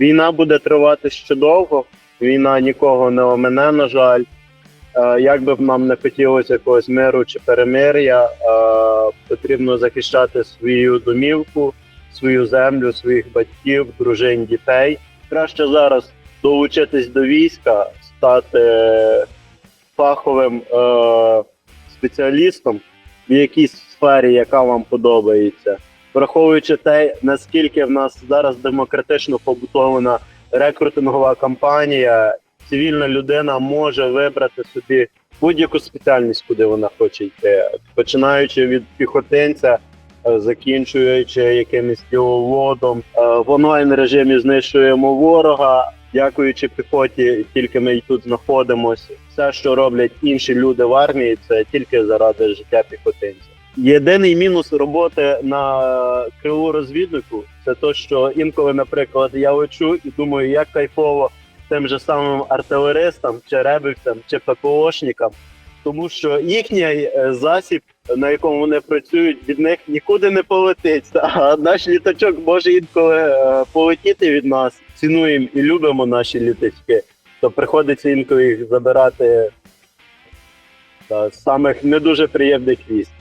Війна буде тривати ще довго. Війна нікого не омине, на жаль. Е, Як би нам не хотілося якогось миру чи перемир'я, е, потрібно захищати свою домівку, свою землю, своїх батьків, дружин, дітей. Краще зараз долучитись до війська, стати фаховим е, спеціалістом в якійсь сфері, яка вам подобається, враховуючи те, наскільки в нас зараз демократично побутована рекрутингова кампанія, цивільна людина може вибрати собі будь-яку спеціальність, куди вона хоче йти, починаючи від піхотинця. е, Закінчуючи якимось діловодом, Е, в онлайн режимі знищуємо ворога. Дякуючи піхоті, тільки ми й тут знаходимося. Все, що роблять інші люди в армії, це тільки заради життя піхотинця. Єдиний мінус роботи на крилу розвіднику це то, що інколи, наприклад, я лечу і думаю, як кайфово тим же самим артилеристам, чи ребівцям, чи ППОшникам, тому що їхній е, засіб, на якому вони працюють, від них нікуди не полетить. А наш літачок може інколи е, полетіти від нас. Цінуємо і любимо наші літачки, то приходиться інколи їх забирати з самих не дуже приємних місць.